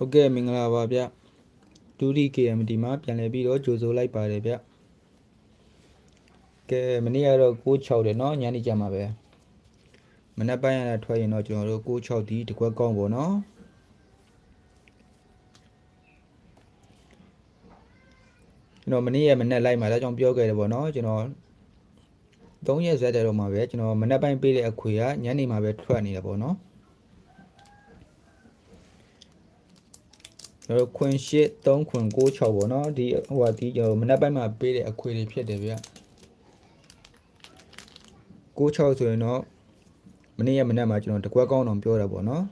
ဟုတ်ကဲ့မင်္ဂလာပါဗျဒူရီ KMD မှာပြန်လည်ပြီးတော့ကြိုဆိုလိုက်ပါတယ်ဗျကဲမနေ့ကတော့96တယ်เนาะညနေကြမှာပဲမနေ့ပိုင်းရတာထွက်ရင်တော့ကျွန်တော်တို့96ဒီတကွက်ကောင်းပေါ့เนาะကျွန်တော်မနေ့ရမနေ့လိုက်မှာဒါကြောင့်ပြောခဲ့တယ်ပေါ့เนาะကျွန်တော်3ရက်ဇက်တယ်တော့မှာပဲကျွန်တော်မနေ့ပိုင်းပေးတဲ့အခွေကညနေမှာပဲထွက်နေတယ်ပေါ့เนาะ ကျွန်တော်ခွင်ရှစ်3ခွင်6 6ပေါ့နော်ဒီဟိုဟာဒီကျွန်တော်မနက်ပိုင်းမှာပေးတဲ့အခွေတွေဖြစ်တယ်ဗျ6 6ဆိုရင်တော့မနေ့ရက်မနက်မှာကျွန်တော်တကွက်ကောင်းအောင်ပြောတာပေါ့နော်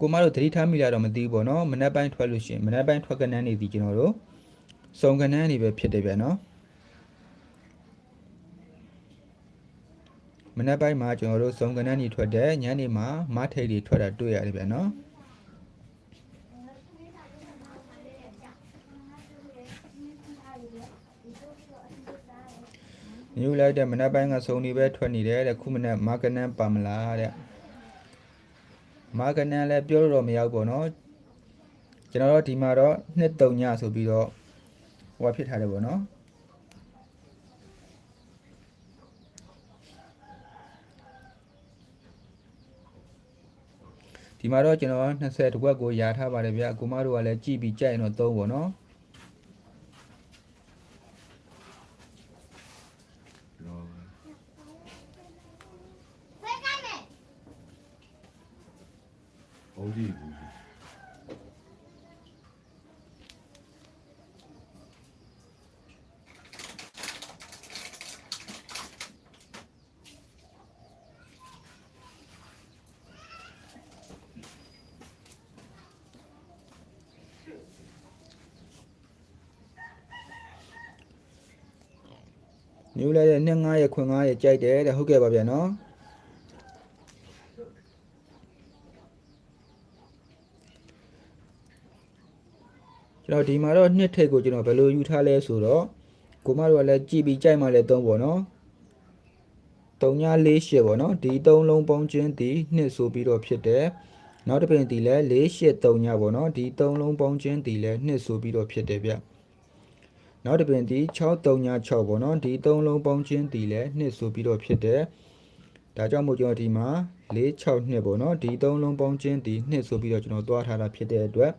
ကိုမတို့သတိထားမိလာတော့မသိဘူးပေါ့နော်မနက်ပိုင်းထွက်လို့ရှိရင်မနက်ပိုင်းထွက်ကနန်းနေသည်ကျွန်တော်တို့စုံကနန်းနေပဲဖြစ်တယ်ဗျနော်မနက်ပိုင်းမှာကျွန်တော်တို့စုံကနန်းနေထွက်တယ်ညနေမှာမထိတ်တွေထွက်တာတွေ့ရတယ်ဗျနော်ညူလိုက်တဲ့မနက်ပိုင်းကစုံနေပဲထွက်နေတယ်တဲ့ခုမနက်မာကနန်းပါမလားတဲ့ မာကနန်လည်းပြောလို့တော့မရောက်ပေါ့နော်ကျွန်တော်တို့ဒီမှာတော့နှစ်တုံညဆိုပြီးတော့ဟိုဖြစ်ထားတယ်ပေါ့နော်ဒီမှာတော့ကျွန်တော်20တကွက်ကိုယာထားပါတယ်ဗျအကူမတို့ကလည်းကြည့်ပြီးကြိုက်ရင်တော့သုံးပေါ့နော် လုံးကြည့်ဘူးနူးလဲတဲ့နှစ်9ရက်ခွင်9ရက်ကြိုက်တယ်တဲ့ဟုတ်ကဲ့ပါဗျာနော် ကျွန်တော်ဒီမှာတော့နှစ်ထိပ်ကိုကျွန်တော်ဘယ်လိုယူထားလဲဆိုတော့ကိုမတို့ကလည်းကြည့်ပြီးကြိုက်မှလည်းသုံးပေါ့နော်။3ည4ရှစ်ပေါ့နော်ဒီ3လုံးပေါင်းခြင်းဒီနှစ်ဆိုပြီးတော့ဖြစ်တယ်။နောက်တစ်ပင်ဒီလည်း4ရှစ်3ညပေါ့နော်ဒီ3လုံးပေါင်းခြင်းဒီလည်းနှစ်ဆိုပြီးတော့ဖြစ်တယ်ဗျ။နောက်တစ်ပင်ဒီ6 3ည6ပေါ့နော်ဒီ3လုံးပေါင်းခြင်းဒီလည်းနှစ်ဆိုပြီးတော့ဖြစ်တယ်။ဒါကြောင့်မို့ကျွန်တော်ဒီမှာ4 6နှစ်ပေါ့နော်ဒီ3လုံးပေါင်းခြင်းဒီနှစ်ဆိုပြီးတော့ကျွန်တော်သွားထားတာဖြစ်တဲ့အတွက်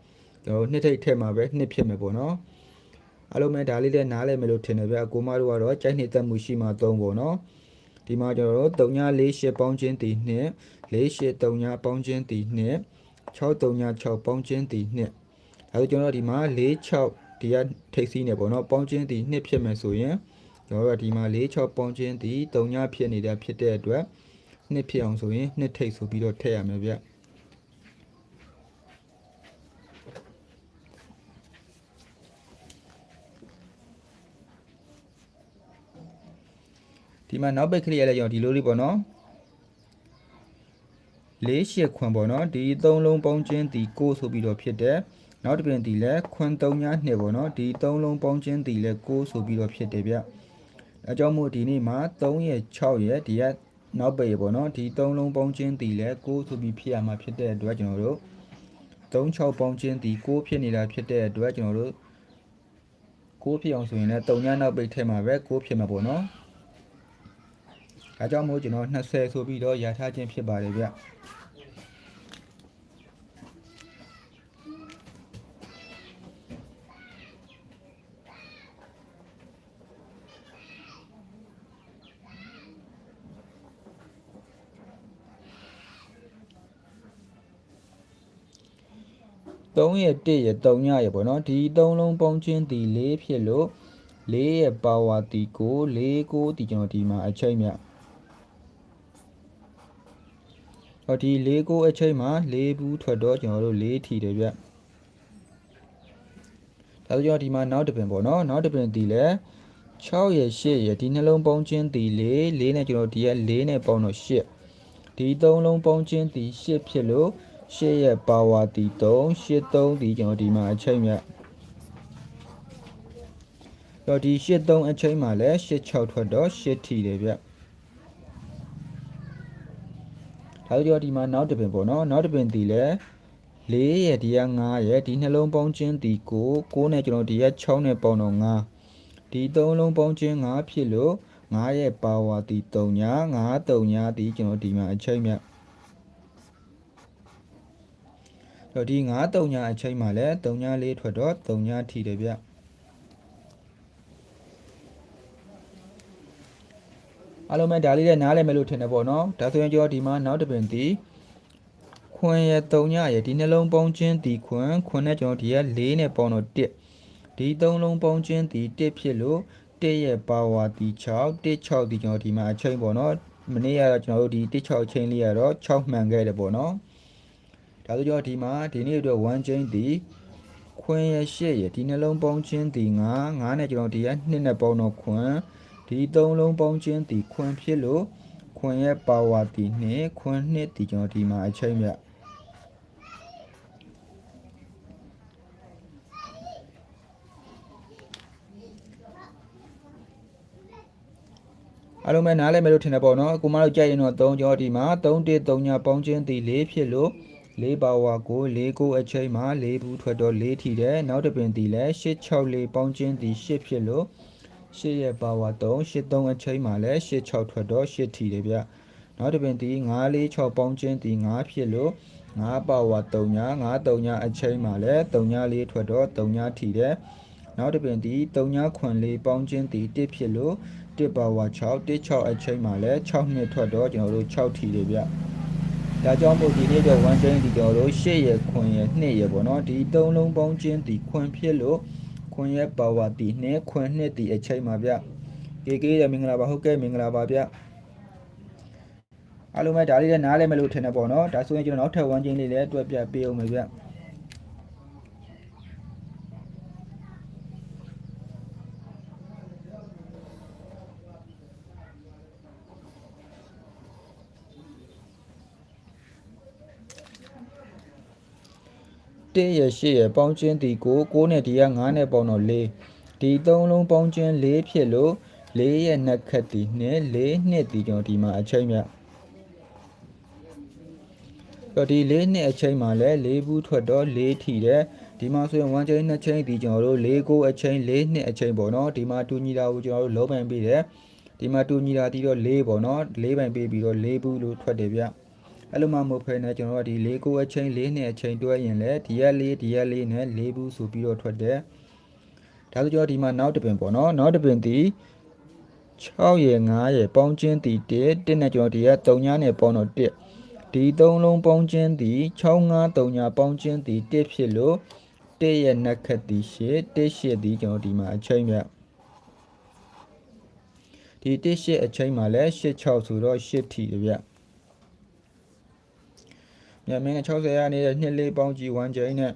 ကျွန်တော်နှစ်ထိပ်ထက်မှာပဲနှစ်ဖြစ်မယ်ပေါ့နော်။အားလုံးပဲဒါလေးလည်းနားလည်မယ်လို့ထင်တယ်ဗျ။ကိုမတို့ကတော့ကြိုက်နှစ်သက်မှုရှိမှသုံးပေါ့နော်။ဒီမှာကျွန်တော်တို့3ည4ရှစ်ပေါင်းခြင်းဒီနှစ်4ရှစ်3ညပေါင်းခြင်းဒီနှစ်6 3ည6ပေါင်းခြင်းဒီနှစ်ဒါဆိုကျွန်တော်တို့ဒီမှာ4 6ဒီကထိပ်စီးနေပေါ့နော်ပေါင်းခြင်းဒီနှစ်ဖြစ်မယ်ဆိုရင်ကျွန်တော်တို့ကဒီမှာ4 6ပေါင်းခြင်းဒီ3ညဖြစ်နေတာဖြစ်တဲ့အတွက်နှစ်ဖြစ်အောင်ဆိုရင်နှစ်ထိပ်ဆိုပြီးတော့ထည့်ရမယ်ဗျ ဒီမှာနောက်ပိတ်ကလေးရလဲကျွန်တော်ဒီလိုလေးပေါ့နော်လေးရှစ်ခွန်ပေါ့နော်ဒီသုံးလုံးပေါင်းခြင်းဒီ6ဆိုပြီးတော့ဖြစ်တယ်နောက်တစ်ပြင်ဒီလဲခွန်3ညနှစ်ပေါ့နော်ဒီသုံးလုံးပေါင်းခြင်းဒီလဲ6ဆိုပြီးတော့ဖြစ်တယ်ဗျအဲကြောင့်မို့ဒီနေ့မှာ3ရက်6ရက်ဒီကနောက်ပိတ်ပေါ့နော်ဒီသုံးလုံးပေါင်းခြင်းဒီလဲ6ဆိုပြီးဖြစ်ရမှာဖြစ်တဲ့အတွက်ကျွန်တော်တို့36ပေါင်းခြင်းဒီ6ဖြစ်နေတာဖြစ်တဲ့အတွက်ကျွန်တော်တို့6ဖြစ်အောင်ဆိုရင်လည်း3ညနောက်ပိတ်ထဲမှာပဲ6ဖြစ်မှာပေါ့နော် ဒါကြောင့်မို့ကျွန်တော်20ဆိုပြီးတော့ရာထားခြင်းဖြစ်ပါတယ်ဗျ3ရက်1ရက်3ညရက်ပေါ့နော်ဒီ3လုံးပေါင်းခြင်းဒီ4ဖြစ်လို့4ရဲ့ပါဝါတီကို4 9ဒီကျွန်တော်ဒီမှာအချိန်မြ ဟောဒီ4 9အချိန်မှာ4ဘူးထွက်တော့ကျွန်တော်တို့4ထီတယ်ဗျဒါဆိုကျွန်တော်ဒီမှာနောက်တစ်ပင်ပေါ့နော်နောက်တစ်ပင်ဒီလဲ6ရယ်8ရယ်ဒီနှလုံးပေါင်းခြင်းဒီ4 4နဲ့ကျွန်တော်ဒီက4နဲ့ပေါင်းတော့8ဒီ3လုံးပေါင်းခြင်းဒီ8ဖြစ်လို့8ရဲ့ပါဝါဒီ3 8 3ဒီကျွန်တော်ဒီမှာအချိန်မြတ်တော့ဒီ8 3အချိန်မှာလဲ8 6ထွက်တော့8ထီတယ်ဗျ ဒါဆိုတော့ဒီမှာနောက်တစ်ပင်ပေါ့နော်နောက်တစ်ပင်ဒီလဲ4ရယ်ဒီက9ရယ်ဒီနှလုံးပေါင်းခြင်းဒီ9 9နဲ့ကျွန်တော်ဒီက6နဲ့ပေါင်းတော့9ဒီ3လုံးပေါင်းခြင်း9ဖြစ်လို့9ရဲ့ပါဝါဒီ3ညာ9 3ညာဒီကျွန်တော်ဒီမှာအချိန်မြတ်တော့ဒီ9 3ညာအချိန်မှာလဲ3ညာလေးထွက်တော့3ညာထီတယ်ဗျ အားလုံးပဲဒါလေးနဲ့နားလည်မယ်လို့ထင်တယ်ပေါ့နော်ဒါဆိုရင်ကျွန်တော်ဒီမှာနောက်တစ်ပင်ဒီခွန်ရဲ့3ညရဲ့ဒီနှလုံးပေါင်းခြင်းဒီခွန်ခွန်နဲ့ကျွန်တော်ဒီက4နဲ့ပေါင်းတော့1ဒီ3လုံးပေါင်းခြင်းဒီ1ဖြစ်လို့1ရဲ့ပါဝါဒီ6 1 6ဒီကျွန်တော်ဒီမှာအချိန်ပေါ့နော်မနေ့ကတော့ကျွန်တော်တို့ဒီ1 6အချိန်လေးကတော့6မှန်ခဲ့တယ်ပေါ့နော်ဒါဆိုကျွန်တော်ဒီမှာဒီနေ့အတွက်1ချိန်ဒီခွန်ရဲ့8ရဲ့ဒီနှလုံးပေါင်းခြင်းဒီ9 9နဲ့ကျွန်တော်ဒီက2နဲ့ပေါင်းတော့ခွန် ဒီ3လုံးပေါင်းခြင်းဒီခွန်ဖြစ်လို့ခွန်ရဲ့ပါဝါဒီ2ခွန်2ဒီကျွန်တော်ဒီမှာအချိန်မြတ်အားလုံးပဲနားလည်မယ်လို့ထင်တယ်ပေါ့နော်ကိုမတို့ကြိုက်ရင်တော့3ကြောဒီမှာ3 1 3ညပေါင်းခြင်းဒီ4ဖြစ်လို့4ပါဝါကို4ကိုအချိန်မှာ4ဘူးထွက်တော့4ထီတယ်နောက်တစ်ပင်ဒီလဲ8 6 4ပေါင်းခြင်းဒီ8ဖြစ်လို့ 8ရဲ့ပါဝါ3 8 3အချိန်မှာလဲ8 6ထွက်တော့8ထီတယ်ဗျနောက်တစ်ပင်ဒီ9 4 6ပေါင်းခြင်းဒီ9ဖြစ်လို့9ပါဝါ3ည9 3ညအချိန်မှာလဲ3ည4ထွက်တော့3ညထီတယ်နောက်တစ်ပင်ဒီ3ညခွန်4ပေါင်းခြင်းဒီ1ဖြစ်လို့1ပါဝါ6 1 6အချိန်မှာလဲ6နှစ်ထွက်တော့ကျွန်တော်တို့6ထီတယ်ဗျဒါကြောင့်မို့ဒီနေ့တော့1ချိန်ဒီကျွန်တော်တို့8ရယ်ခွန်ရယ်2ရယ်ပေါ့နော်ဒီ3လုံးပေါင်းခြင်းဒီခွန်ဖြစ်လို့ ခွန်ရယ်ပါဝါဒီ2ခွန်2ဒီအချိန်မှာဗျကေကေရမင်္ဂလာပါဟုတ်ကဲ့မင်္ဂလာပါဗျအားလုံးပဲဒါလေးလည်းနားလဲမလို့ထင်တယ်ပေါ့နော်ဒါဆိုရင်ကျွန်တော်နောက်ထပ်1ချိန်လေးလည်းတွက်ပြပေးအောင်မယ်ဗျ 1ရ8ရပေါင်းချင်းဒီကို6နဲ့ဒီက9နဲ့ပေါင်းတော့4ဒီ3လုံးပေါင်းချင်း4ဖြစ်လို့4ရဲ့နှစ်ခက်ဒီနဲ့4နှစ်ဒီကျွန်တော်ဒီမှာအချိန်မြတ်တော့ဒီ4နှစ်အချိန်မှာလဲ4ဘူးထွက်တော့4ထီတယ်ဒီမှာဆိုရင်1ချိန်2ချိန်ဒီကျွန်တော်တို့4ကိုအချိန်4နှစ်အချိန်ပေါ့နော်ဒီမှာတူညီတာကိုကျွန်တော်တို့လုံးပန်ပြီးတယ်ဒီမှာတူညီတာတီးတော့4ပေါ့နော်4ပန်ပြီးပြီးတော့4ဘူးလို့ထွက်တယ်ဗျ အဲ့လိုမှမဟုတ်ဖ ೇನೆ ကျွန်တော်တို့ဒီ၄ကိုအချိန်၄နဲ့အချိန်တွဲရင်လည်းဒီရက်၄ဒီရက်၄နဲ့၄ဘူးဆိုပြီးတော့ထွက်တယ်ဒါဆိုကျွန်တော်ဒီမှာနောက်တစ်ပင်ပေါ့နော်နောက်တစ်ပင်ဒီ6ရယ်9ရယ်ပေါင်းချင်းဒီ1 1နဲ့ကျွန်တော်ဒီရက်3ညနဲ့ပေါင်းတော့1ဒီ3လုံးပေါင်းချင်းဒီ6 5 3ညပေါင်းချင်းဒီ1ဖြစ်လို့1ရဲ့နှစ်ခက်ဒီ8 1 8ဒီကျွန်တော်ဒီမှာအချိန်မြတ်ဒီ1 8အချိန်မှာလည်း8 6ဆိုတော့8ထီတယ် ဗျညမင်း60ရနေတဲ့နှစ်လေးပေါင်းကြည့်1ချိန်နဲ့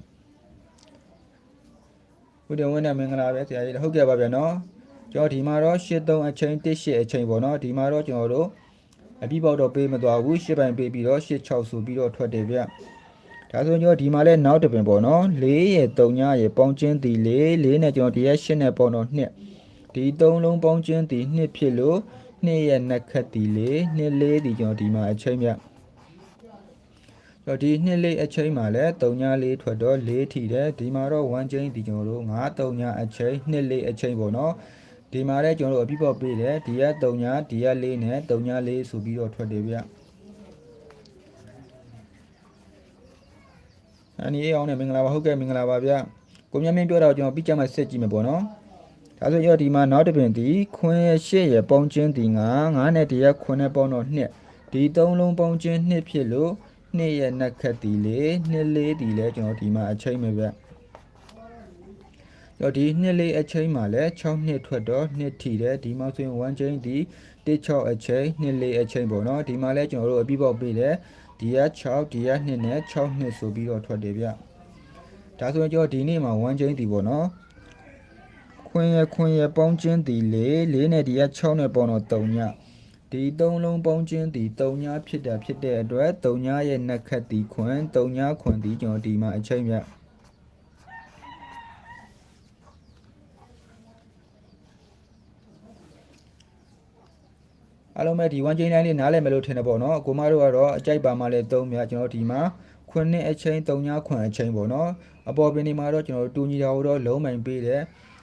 ဦးတင်ဝင်းနဲ့မင်္ဂလာပဲဆရာကြီးဟုတ်ကဲ့ပါဗျာနော်ကျွန်တော်ဒီမှာတော့83အချိန်18အချိန်ပေါ့နော်ဒီမှာတော့ကျွန်တော်တို့အပြည့်ပေါက်တော့ပေးမသွားဘူး10ပိုင်ပေးပြီးတော့86ဆိုပြီးတော့ထွက်တယ်ဗျဒါဆိုကျွန်တော်ဒီမှာလဲနောက်တစ်ပင်ပေါ့နော်4ရဲ့3ညရဲ့ပေါင်းချင်းတီ4 4နဲ့ကျွန်တော်ဒီရဲ့8နဲ့ပေါင်းတော့2ဒီ3လုံးပေါင်းချင်းတီ2ဖြစ်လို့2ရဲ့နှစ်ခက်တီ4 2 4ဒီကျွန်တော်ဒီမှာအချိန်မြ တ်တော့ဒီနှစ်လေးအချိန်မှာလဲ3ညလေးထွက်တော့4ထီတယ်ဒီမှာတော့1ချိန်ဒီကျွန်တော်တို့9 3ညအချိန်နှစ်လေးအချိန်ပေါ့နော်ဒီမှာလဲကျွန်တော်တို့အပြည့်ပေါက်ပေးတယ်ဒီက3ညဒီက4နဲ့3ည4ဆိုပြီးတော့ထွက်တယ်ဗျအနီအောင်နဲ့မင်္ဂလာပါဟုတ်ကဲ့မင်္ဂလာပါဗျကိုမြတ်မင်းပြောတော့ကျွန်တော်ပြီးကြမှာစစ်ကြည့်မယ်ပေါ့နော်ဒါဆိုရောဒီမှာနောက်တစ်ပင်ဒီခွင်းရဲ့ရှေ့ရဲ့ပေါင်းချင်းဒီ9 9နဲ့ဒီကခွင်းနဲ့ပေါင်းတော့2ဒီ3လုံးပေါင်းချင်း2ဖြစ်လို့ နှစ်ရဲ့နှစ်ခက်တီလေးနှစ်လေးတီလဲကျွန်တော်ဒီမှာအချိန်ပဲဗျတော့ဒီနှစ်လေးအချိန်မှာလဲ6နှစ်ထွက်တော့နှစ်ထီတယ်ဒီမှာဆိုရင်1ချိန်ဒီ16အချိန်နှစ်လေးအချိန်ပေါ့နော်ဒီမှာလဲကျွန်တော်တို့အပြီးပေါက်ပေးတယ်ဒီက6ဒီက2နဲ့6နှစ်ဆိုပြီးတော့ထွက်တယ်ဗျဒါဆိုရင်ကျွန်တော်ဒီနေ့မှာ1ချိန်ဒီပေါ့နော်ခွင်ရခွင်ရပေါင်းခြင်းသည်၄၄နဲ့ဒီက6နဲ့ပေါင်းတော့3ည ဒီသုံးလုံးပေါင်းခြင်းသည်3ညဖြစ်တာဖြစ်တဲ့အတွက်3ညရဲ့နှက်ခတ်သည်ခွင်3ညခွင်သည်ကျွန်တော်ဒီမှာအချိန်မြတ်အားလုံးပဲဒီ1ချိန်တိုင်းလေးနားလည်မယ်လို့ထင်တယ်ပေါ့နော်ကိုမတို့ကတော့အကြိုက်ပါမှလည်း3မြတ်ကျွန်တော်ဒီမှာခွင်နဲ့အချိန်3ညခွင်အချိန်ပေါ့နော်အပေါ်ပင်ဒီမှာတော့ကျွန်တော်တူညီတာကိုတော့လုံးမိုင်ပေးတယ်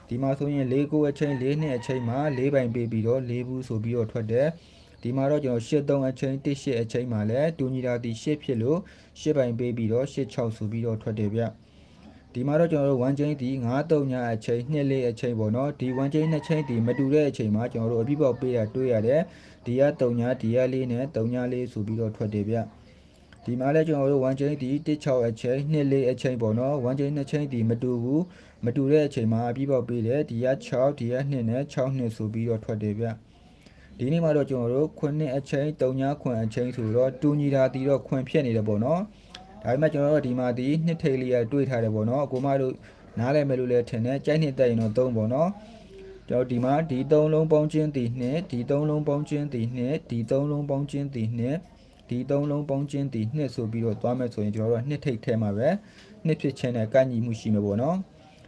ဒီမှာဆိုရင်၄ကိုအချိန်၄နှစ်အချိန်မှာ၄ပိုင်ပေးပြီးတော့၄ဘူးဆိုပြီးတော့ထွက်တယ် ဒီမှာတော့ကျွန်တော်၈3အချိန်၁၈အချိန်မှာလည်းတူညီတာဒီ၈ဖြစ်လို့၈ပိုင်ပေးပြီးတော့၈6ဆိုပြီးတော့ထွက်တယ်ဗျဒီမှာတော့ကျွန်တော်တို့1ချိန်ဒီ9 3ညအချိန်2 4အချိန်ပေါ့နော်ဒီ1ချိန်2ချိန်ဒီမတူတဲ့အချိန်မှာကျွန်တော်တို့အပြည့်ပေါက်ပေးတာတွေ့ရတယ်ဒီက3ညဒီက4နဲ့3ည4ဆိုပြီးတော့ထွက်တယ်ဗျဒီမှာလည်းကျွန်တော်တို့1ချိန်ဒီ16အချိန်2 4အချိန်ပေါ့နော်1ချိန်2ချိန်ဒီမတူဘူးမတူတဲ့အချိန်မှာအပြီးပေါက်ပေးတယ်ဒီက6ဒီက2နဲ့6နှစ်ဆိုပြီးတော့ထွက်တယ်ဗျ ဒီနေ့မှာတော့ကျွန်တော်တို့9အချိန်3ညခွင်အချိန်ဆိုတော့တူညီတာတီတော့ခွင်ဖြစ်နေတယ်ပေါ့နော်ဒါပေမဲ့ကျွန်တော်တို့ဒီမှာဒီနှစ်ထိပ်လေးရတွေ့ထားတယ်ပေါ့နော်အကိုမတို့နားလည်မယ်လို့လည်းထင်တယ်ကြိုက်နှစ်တက်ရင်တော့3ပေါ့နော်ကျွန်တော်ဒီမှာဒီ3လုံးပေါင်းခြင်းဒီနှစ်ဒီ3လုံးပေါင်းခြင်းဒီနှစ်ဒီ3လုံးပေါင်းခြင်းဒီနှစ်ဒီ3လုံးပေါင်းခြင်းဒီနှစ်ဆိုပြီးတော့သွားမယ်ဆိုရင်ကျွန်တော်တို့ကနှစ်ထိပ်ထဲမှာပဲနှစ်ဖြစ်ခြင်းနဲ့ကန့်ညီမှုရှိမှာပေါ့နော်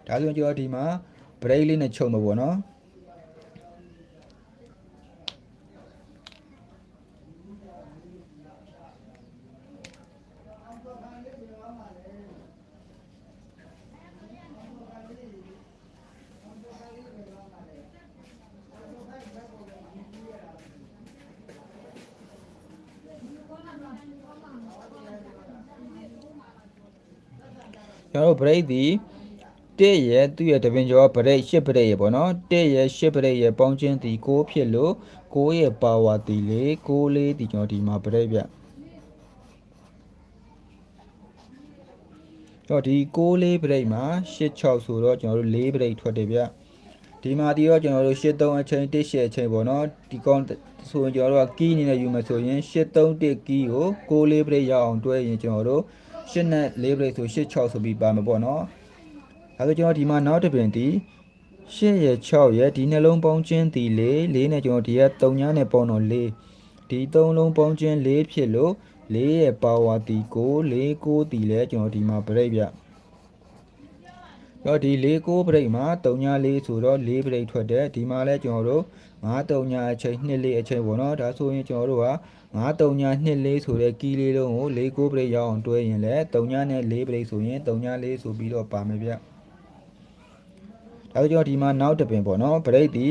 ဒါဆိုရင်ကျွန်တော်ဒီမှာ break လေးနဲ့ချုပ်မှာပေါ့နော် ကျွန်တော်တို့ break ဒီတက်ရဲ့သူ့ရဲ့တပင်ကျော် break 8 break ရဲ့ပေါ့နော်တက်ရဲ့8 break ရဲ့ပေါင်းခြင်းဒီ6ဖြစ်လို့6ရဲ့ power ဒီလေ6လေးဒီကျွန်တော်ဒီမှာ break ပြတော့ဒီ6လေး break မှာ8 6ဆိုတော့ကျွန်တော်တို့4 break ထွက်တယ်ဗျဒီမှာဒီတော့ကျွန်တော်တို့8 3အချိန်1 8အချိန်ပေါ့နော်ဒီကောင်ဆိုရင်ကျွန်တော်တို့က key အနေနဲ့ယူမယ်ဆိုရင်8 3 1 key ကို6လေး break ရအောင်တွဲရင်ကျွန်တော်တို့ 8နဲ့4 break ဆို8 6ဆိုပြီးပါမှာပေါ့နော်ဒါဆိုကျွန်တော်ဒီမှာနောက်တစ်ပင်ဒီ8ရဲ့6ရဲ့ဒီနှလုံးပေါင်းခြင်းဒီ4 4နဲ့ကျွန်တော်ဒီက3ညနဲ့ပေါင်းတော့4ဒီ3လုံးပေါင်းခြင်း4ဖြစ်လို့4ရဲ့ power ဒီ9 4 9ဒီလဲကျွန်တော်ဒီမှာ break ပြ တော့ဒီ4 9 break မှာ3ည4ဆိုတော့4 break ထွက်တယ်ဒီမှာလဲကျွန်တော်တို့9 3ညအချိန်2 4အချိန်ပေါ့နော်ဒါဆိုရင်ကျွန်တော်တို့က9 3ည2 4ဆိုတဲ့ကီးလေးလုံးကို4 9 break ရအောင်တွဲရင်လဲ3ညနဲ့4 break ဆိုရင်3ည4ဆိုပြီးတော့ပါမယ်ဗျဒါဆိုကျွန်တော်ဒီမှာနောက်တစ်ပင်ပေါ့နော် break ဒီ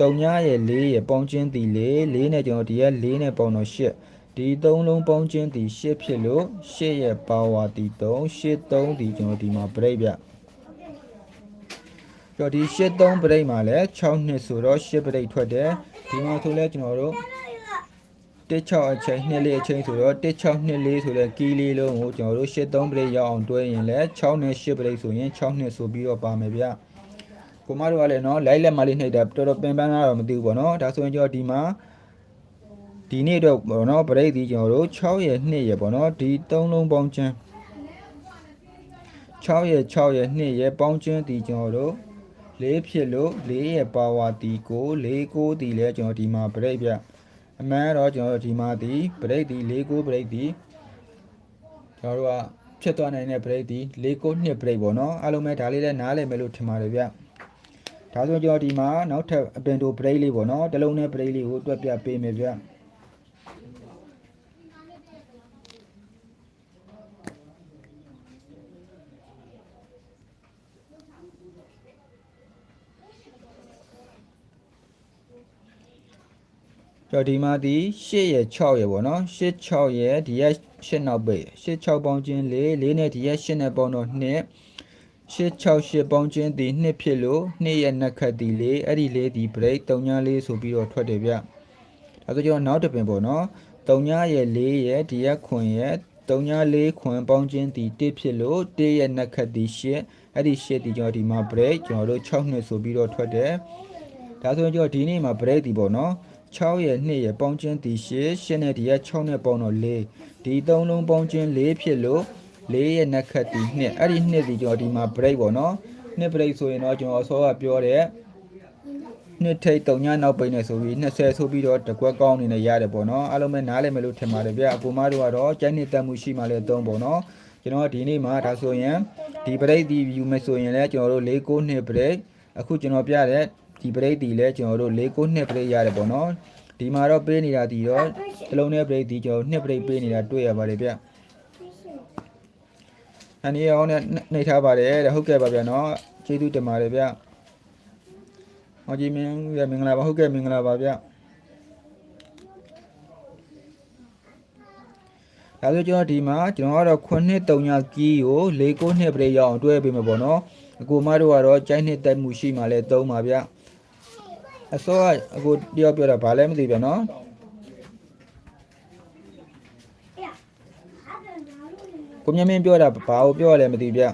3ညရဲ့4ရဲ့ပေါင်းခြင်းဒီ4 4နဲ့ကျွန်တော်ဒီရဲ့4နဲ့ပေါင်းတော့8ဒီ3လုံးပေါင်းခြင်းဒီ8ဖြစ်လို့8ရဲ့ power ဒီ3 8 3ဒီကျွန်တော်ဒီမှာ break ပြ ကျွန်တော်ဒီ83ပရိတ်မှာလည်း6နှစ်ဆိုတော့10ပရိတ်ထွက်တယ်ဒီမှာဆိုလဲကျွန်တော်တို့16အချိန်2လေးအချိန်ဆိုတော့1624ဆိုတဲ့ကီလီလုံးကိုကျွန်တော်တို့83ပရိတ်ရောက်အောင်တွဲရင်လဲ6နဲ့10ပရိတ်ဆိုရင်6နှစ်ဆိုပြီးတော့ပါမယ်ဗျကိုမတို့ကလည်းနော်လိုက်လက်မလေးနှိပ်တာတော်တော်ပင်ပန်းလာတော့မသိဘူးပေါ့နော်ဒါဆိုရင်ကျွန်တော်ဒီမှာဒီနေ့တော့ပေါ့နော်ပရိတ်ဒီကျွန်တော်တို့6ရက်2ရက်ပေါ့နော်ဒီ3လုံးပေါင်းချင်း6ရက်6ရက်2ရက်ပေါင်းချင်းဒီကျွန်တော်တို့ ၄ဖြစ်လို့၄ရဲ့ power ဒီကို၄ကိုဒီလဲကျွန်တော်ဒီမှာ break ပြအမှန်တော့ကျွန်တော်ဒီမှာဒီ break ဒီ၄ကို break ဒီကျွန်တော်တို့ကဖြစ်သွားနိုင်တဲ့ break ဒီ၄ကို2 break ပေါ့နော်အားလုံးပဲဒါလေးလည်းနားလည်မယ်လို့ထင်ပါတယ်ဗျဒါဆိုကျွန်တော်ဒီမှာနောက်ထပ်အပင်တို break လေးပေါ့နော်တလုံးနဲ့ break လေးကိုတွက်ပြပေးမယ်ဗျ ကြော်ဒီမှာဒီ8ရဲ့6ရဲ့ပေါ့နော်8 6ရဲ့ဒီရဲ့8နောက်ပိတ်8 6ပေါင်းခြင်း4 4နဲ့ဒီရဲ့8နဲ့ပေါင်းတော့2 868ပေါင်းခြင်းဒီနှစ်ဖြစ်လို့နှစ်ရဲ့နှက်ခတ်ဒီလေးအဲ့ဒီလေးဒီ break 3ညလေးဆိုပြီးတော့ထွက်တယ်ဗျဒါဆိုကျွန်တော်နောက်တစ်ပင်ပေါ့နော်3ညရဲ့4ရဲ့ဒီရက်ခွင်ရဲ့3ည4ခွင်ပေါင်းခြင်းဒီ1ဖြစ်လို့1ရဲ့နှက်ခတ်ဒီ8အဲ့ဒီ8ဒီကျွန်တော်ဒီမှာ break ကျွန်တော်တို့6နှစ်ဆိုပြီးတော့ထွက်တယ်ဒါဆိုရင်ကျွန်တော်ဒီနေ့မှာ break ဒီပေါ့နော် 6ရဲ့2ရဲ့ပေါင်းခြင်းဒီ8 8နဲ့ဒီရက်6နဲ့ပေါင်းတော့4ဒီ3လုံးပေါင်းခြင်း4ဖြစ်လို့4ရဲ့နှက်ခတ်ဒီ2အဲ့ဒီ2ဒီကျွန်တော်ဒီမှာ break ပေါ့နော်2 break ဆိုရင်တော့ကျွန်တော်အစောကပြောတဲ့နှစ်ထိတ်တုံညနောက်ပိတ်နေဆိုပြီး20ဆိုပြီးတော့တကွက်ကောင်းအနေနဲ့ရတယ်ပေါ့နော်အားလုံးပဲနားလည်မယ်လို့ထင်ပါတယ်ဗျအကူမတို့ကတော့ကျိုင်းနေတက်မှုရှိမှလည်းသုံးပေါ့နော်ကျွန်တော်ဒီနေ့မှာဒါဆိုရင်ဒီပရိတ်ဒီယူမယ်ဆိုရင်လည်းကျွန်တော်တို့၄၉နှစ်ပရိတ်အခုကျွန်တော်ပြတဲ့ ဒီပရိတ်ဒီလည်းကျွန်တော်တို့၄၉နှစ်ပရိတ်ရတယ်ပေါ့နော်ဒီမှာတော့ပေးနေတာဒီတော့တစ်လုံးနဲ့ပရိတ်ဒီကျွန်တော်နှစ်ပရိတ်ပေးနေတာတွေ့ရပါတယ်ဗျအနည်းအောင်နဲ့နှိပ်ထားပါတယ်တဲ့ဟုတ်ကဲ့ပါဗျာနော်ကျေးဇူးတင်ပါတယ်ဗျဟောကြီးမင်းရမင်္ဂလာပါဟုတ်ကဲ့မင်္ဂလာပါဗျာဒါဆိုကျွန်တော်ဒီမှာကျွန်တော်ကတော့9နှစ်3ညကီးကို၄9နှစ်ပရိတ်ရအောင်တွဲပေးမှာပေါ့နော်အကူမတို့ကတော့ကျိုင်းနှစ်တက်မှုရှိမှလဲသုံးပါဗျာ အစောကအကူတယောက်ပြောတာဘာလဲမသိဗျာနော်ကိုမြင့်မင်းပြောတာဘာကိုပြောရလဲမသိဘူးဗျ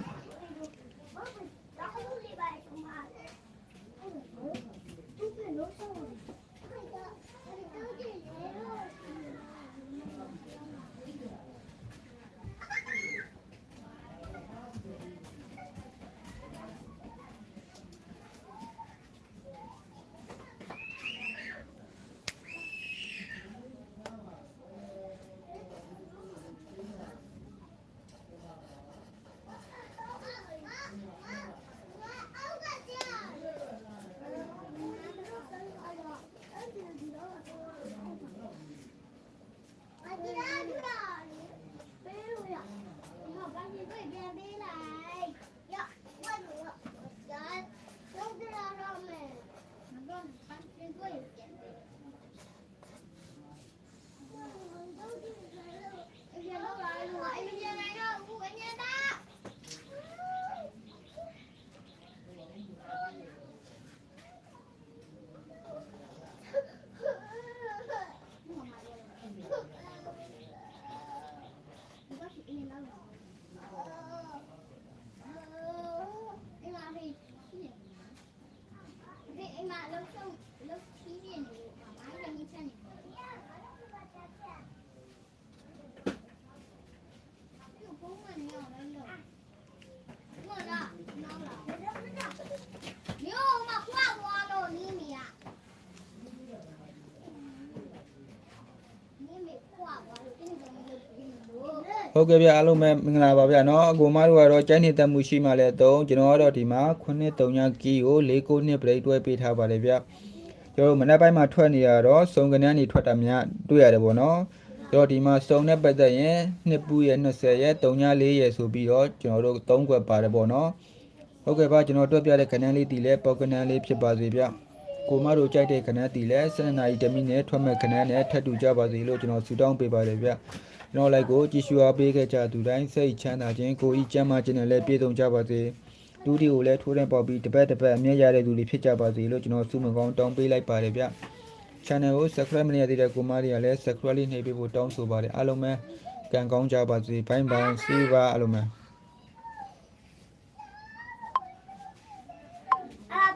ဟုတ်ကဲ့ဗျအားလုံးပဲမင်္ဂလာပါဗျာနော်အကူမတို့ကတော့ကျိုင်းနေတက်မှုရှိမှလဲသုံးကျွန်တော်ကတော့ဒီမှာ9နှစ်3ညကီကို၄9နှစ်ပရိတ်တွဲပေးထားပါတယ်ဗျကျွန်တော်မနေ့ပိုင်းမှာထွက်နေရတော့စုံကနန်းနေထွက်တာများတွေ့ရတယ်ပေါ့နော်ကျွန်တော်ဒီမှာစုံနဲ့ပတ်သက်ရင်နှစ်ပူရဲ့20ရဲ့3ည4ရဲ့ဆိုပြီးတော့ကျွန်တော်တို့3ခွက်ပါတယ်ပေါ့နော်ဟုတ်ကဲ့ပါကျွန်တော်တွက်ပြတဲ့ကနန်းလေးတီလဲပေါကနန်းလေးဖြစ်ပါစေဗျကိုမတို့ကြိုက်တဲ့ခဏတီလဲ7နာရီ10မိနစ်ထွက်မဲ့ခဏနဲ့ထပ်တူကြပါစေလို့ကျွန်တော်ဆုတောင်းပေးပါတယ်ဗျ ကျွန်တော်လိုက်ကိုကြည့်ရှုအားပေးခဲ့ကြသူတိုင်းစိတ်ချမ်းသာခြင်းကိုဤကျမ်းမာခြင်းနဲ့လည်းပြည့်စုံကြပါစေဒူဒီကိုလည်းထိုးတဲ့ပေါက်ပြီးတစ်ပတ်တစ်ပတ်အမြတ်ရတဲ့သူတွေဖြစ်ကြပါစေလို့ကျွန်တော်ဆုမကောင်းတောင်းပေးလိုက်ပါတယ်ဗျ channel ကို subscribe မလုပ်ရသေးတဲ့ကိုမတွေကလည်း subscribe လေးနှိပ်ပေးဖို့တောင်းဆိုပါတယ်အားလုံးပဲကံကောင်းကြပါစေဘိုင်းဘိုင်းစီးပါအားလုံးပဲ